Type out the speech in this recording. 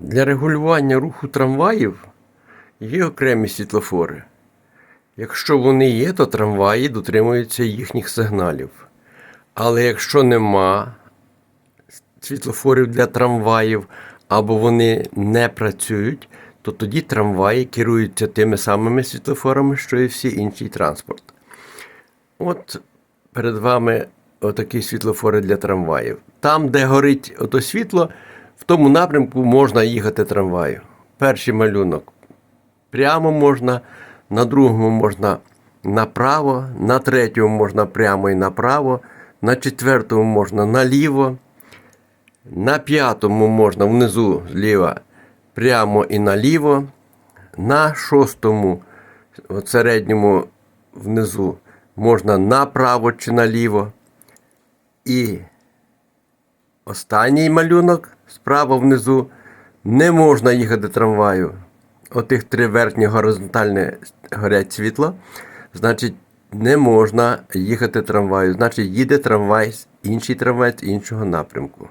Для регулювання руху трамваїв є окремі світлофори. Якщо вони є, то трамваї дотримуються їхніх сигналів. Але якщо нема світлофорів для трамваїв або вони не працюють, то тоді трамваї керуються тими самими світлофорами, що і всі інший транспорт. От перед вами отакі світлофори для трамваїв. Там, де горить ото світло, в тому напрямку можна їхати трамваю. Перший малюнок прямо можна, на другому можна направо, на третьому можна прямо і направо, на четвертому можна наліво, на п'ятому можна внизу зліва прямо і наліво, на шостому, от середньому внизу можна направо чи наліво. І останній малюнок справа внизу не можна їхати трамваю. Отих три верхні горизонтальні горять світло, значить, не можна їхати трамваю. Значить, їде трамвай, інший трамвай з іншого напрямку.